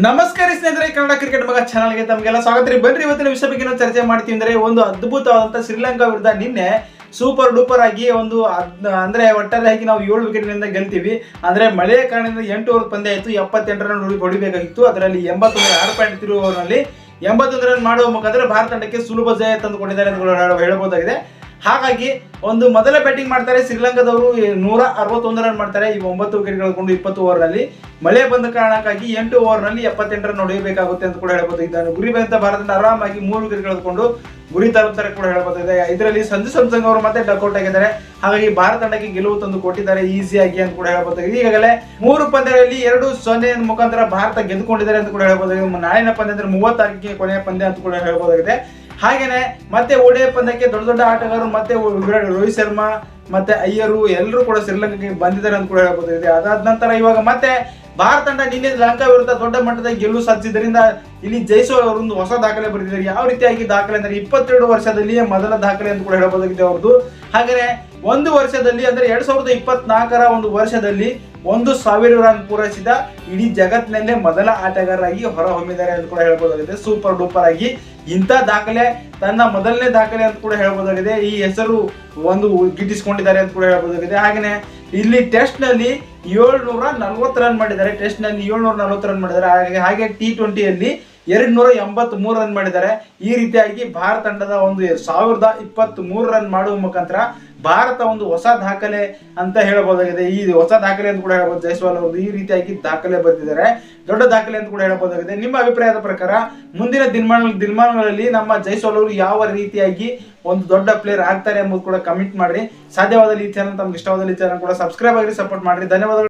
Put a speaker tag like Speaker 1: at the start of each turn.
Speaker 1: ನಮಸ್ಕಾರ ಸ್ನೇಹಿತರೆ, ಕನ್ನಡ ಕ್ರಿಕೆಟ್ ಮಗ ಚಾನಲ್ಗೆ ತಮಗೆಲ್ಲ ಸ್ವಾಗತ ರೀ. ಬನ್ರಿ, ಇವತ್ತಿನ ವಿಷಯ ಬಗ್ಗೆ ನಾವು ಚರ್ಚೆ ಮಾಡ್ತೀವಿ ಅಂದ್ರೆ ಒಂದು ಅದ್ಭುತವಾದಂತ ಶ್ರೀಲಂಕಾ ವಿರುದ್ಧ ನಿನ್ನೆ ಸೂಪರ್ ಡೂಪರ್ ಆಗಿ ಒಂದು ಅಂದ್ರೆ ಒಟ್ಟಾರೆಯಾಗಿ ನಾವು ಏಳು ವಿಕೆಟ್ಗಳಿಂದ ಗೆಲ್ತೀವಿ. ಅಂದ್ರೆ ಮಳೆಯ ಕಾರಣದಿಂದ ಎಂಟು ಓವರ್ ಪಂದ್ಯ ಆಯಿತು, ಎಪ್ಪತ್ತೆಂಟು ರನ್ ಹೊಡಿಬೇಕಾಗಿತ್ತು. ಅದರಲ್ಲಿ ಎಂಬತ್ತೊಂದು ಆರು ಪಾಯಿಂಟ್ ತಿರುವ ಓವರ್ನಲ್ಲಿ ಎಂಬತ್ತೊಂದು ರನ್ ಮಾಡುವ ಮುಖಾಂತರ ಭಾರತ ತಂಡಕ್ಕೆ ಸುಲಭ ಜಯ ತಂದುಕೊಂಡಿದ್ದಾರೆ ಅಂತ ಹೇಳಬಹುದಾಗಿದೆ. ಹಾಗಾಗಿ ಒಂದು ಮೊದಲ ಬ್ಯಾಟಿಂಗ್ ಮಾಡ್ತಾರೆ ಶ್ರೀಲಂಕಾದವರು ನೂರ ಅರವತ್ತೊಂದು ರನ್ ಮಾಡ್ತಾರೆ, ಈ ಒಂಬತ್ತು ವಿಕೆಟ್ ಕಳ್ಕೊಂಡು ಇಪ್ಪತ್ತು ಓವರ್ನಲ್ಲಿ ಮಳೆ ಬಂದ ಕಾರಣಕ್ಕಾಗಿ ಎಂಟು ಓವರ್ನಲ್ಲಿ ಎಪ್ಪತ್ತೆಂಟು ರನ್ ಹೊಡೆಯಬೇಕಾಗುತ್ತೆ ಅಂತ ಕೂಡ ಹೇಳಬಹುದು ಇದನ್ನು ಗುರಿ ಬಂದ ಭಾರತ ಆರಾಮಾಗಿ ಮೂರು ವಿಕೆಟ್ ಗುರಿ ತರುತ್ತಾರೆ ಕೂಡ ಹೇಳಬಹುದಾಗಿದೆ ಇದರಲ್ಲಿ ಸಂಜು ಸಂಸಂಗ್ ಅವರು ಮತ್ತೆ ಡಕ್ಔಟ್ ಆಗಿದ್ದಾರೆ. ಹಾಗಾಗಿ ಭಾರತ ತಂಡಕ್ಕೆ ಗೆಲುವು ತಂದು ಕೊಟ್ಟಿದ್ದಾರೆ ಈಸಿಯಾಗಿ ಅಂತ ಕೂಡ ಹೇಳ್ಬೋದಾಗಿದೆ. ಈಗಾಗಲೇ ಮೂರು ಪಂದ್ಯಗಳಲ್ಲಿ ಎರಡು ಸೊನ್ನೆ ಮುಖಾಂತರ ಭಾರತ ಗೆದ್ದುಕೊಂಡಿದ್ದಾರೆ ಅಂತ ಕೂಡ ಹೇಳ್ಬೋದಾಗಿದೆ. ನಾಳಿನ ಪಂದ್ಯ ಅಂದ್ರೆ ಮೂವತ್ತಾರಕ್ಕೆ ಕೊನೆಯ ಪಂದ್ಯ ಅಂತ ಕೂಡ ಹೇಳ್ಬೋದಾಗಿದೆ. ಹಾಗೇನೆ ಮತ್ತೆ ಓಡೆ ಪಂದ್ಯಕ್ಕೆ ದೊಡ್ಡ ದೊಡ್ಡ ಆಟಗಾರರು, ಮತ್ತೆ ವಿರಾಟ್ ರೋಹಿತ್ ಶರ್ಮಾ, ಮತ್ತೆ ಅಯ್ಯರು ಎಲ್ಲರೂ ಕೂಡ ಶ್ರೀಲಂಕಾಗೆ ಬಂದಿದ್ದಾರೆ ಅಂತ ಕೂಡ ಹೇಳಬಹುದಾಗಿದೆ ಅದಾದ ನಂತರ ಇವಾಗ ಮತ್ತೆ ಭಾರತ ತಂಡ ನಿನ್ನೆ ಲಂಕಾ ವಿರುದ್ಧ ದೊಡ್ಡ ಮಟ್ಟದ ಗೆಲುವು ಸಾಧಿಸಿದ್ರಿಂದ ಇಲ್ಲಿ ಜೈಸ್ವಾಲ್ ಅವರೊಂದು ಹೊಸ ದಾಖಲೆ ಬರೆದಿದ್ದಾರೆ. ಯಾವ ರೀತಿಯಾಗಿ ದಾಖಲೆ ಅಂದ್ರೆ ಇಪ್ಪತ್ತೆರಡು ವರ್ಷದಲ್ಲಿಯೇ ಮೊದಲ ದಾಖಲೆ ಅಂತ ಕೂಡ ಹೇಳಬಹುದಾಗಿದೆ ಅವ್ರದ್ದು. ಹಾಗೆಯೇ ಒಂದು ವರ್ಷದಲ್ಲಿ ಅಂದ್ರೆ ಎರಡ್ ಸಾವಿರದ ಇಪ್ಪತ್ನಾಲ್ಕರ ಒಂದು ವರ್ಷದಲ್ಲಿ ಒಂದು ಸಾವಿರ ರನ್ ಪೂರೈಸಿದ ಇಡೀ ಜಗತ್ತಿನಲ್ಲೇ ಮೊದಲ ಆಟಗಾರರಾಗಿ ಹೊರಹೊಮ್ಮಿದ್ದಾರೆ ಅಂತ ಕೂಡ ಹೇಳ್ಬೋದಾಗಿದೆ. ಸೂಪರ್ ಡೂಪರ್ ಆಗಿ ಇಂಥ ದಾಖಲೆ, ತನ್ನ ಮೊದಲನೇ ದಾಖಲೆ ಅಂತ ಕೂಡ ಹೇಳ್ಬೋದಾಗಿದೆ. ಈ ಹೆಸರು ಒಂದು ಗಿಟ್ಟಿಸ್ಕೊಂಡಿದ್ದಾರೆ ಅಂತ ಕೂಡ ಹೇಳ್ಬೋದಾಗಿದೆ. ಹಾಗೆಯೇ ಇಲ್ಲಿ ಟೆಸ್ಟ್ನಲ್ಲಿ ಏಳ್ನೂರ ನಲ್ವತ್ತು ರನ್ ಮಾಡಿದ್ದಾರೆ. ಟೆಸ್ಟ್ನಲ್ಲಿ ಏಳ್ನೂರ ನಲ್ವತ್ತು ರನ್ ಮಾಡಿದ್ದಾರೆ. ಹಾಗೆ ಹಾಗೆ ಟಿ ಟ್ವೆಂಟಿಯಲ್ಲಿ ಎರಡು ನೂರ ಎಂಬತ್ ಮೂರು ರನ್ ಮಾಡಿದ್ದಾರೆ. ಈ ರೀತಿಯಾಗಿ ಭಾರತ ತಂಡದ ಒಂದು ಸಾವಿರದ ಇಪ್ಪತ್ತ್ ಮೂರು ರನ್ ಮಾಡುವ ಮುಖಾಂತರ ಭಾರತ ಒಂದು ಹೊಸ ದಾಖಲೆ ಅಂತ ಹೇಳಬಹುದಾಗಿದೆ. ಈ ಹೊಸ ದಾಖಲೆ ಅಂತ ಕೂಡ ಹೇಳ್ಬೋದು. ಜೈಸ್ವಾಲ್ ಅವರು ಈ ರೀತಿಯಾಗಿ ದಾಖಲೆ ಬರೆದಿದ್ದಾರೆ. ದೊಡ್ಡ ದಾಖಲೆ ಅಂತ ಕೂಡ ಹೇಳಬಹುದಾಗಿದೆ. ನಿಮ್ಮ ಅಭಿಪ್ರಾಯದ ಪ್ರಕಾರ ಮುಂದಿನ ದಿನಮಾನ ದಿನಮಾನಗಳಲ್ಲಿ ನಮ್ಮ ಜೈಸ್ವಾಲ್ ಅವರು ಯಾವ ರೀತಿಯಾಗಿ ಒಂದು ದೊಡ್ಡ ಪ್ಲೇಯರ್ ಆಗ್ತಾರೆ ಎಂಬುದು ಕೂಡ ಕಮೆಂಟ್ ಮಾಡಿ ಸಾಧ್ಯವಾದಲ್ಲಿ ಈ ಚಾನಲ್ ತಮ್ಗೆ ಇಷ್ಟವಾದಲ್ಲಿ ಚಾನಲ್ ಕೂಡ ಸಬ್ಸ್ಕ್ರೈಬ್ ಆಗಿ ಸಪೋರ್ಟ್ ಮಾಡಿ ಧನ್ಯವಾದಗಳು.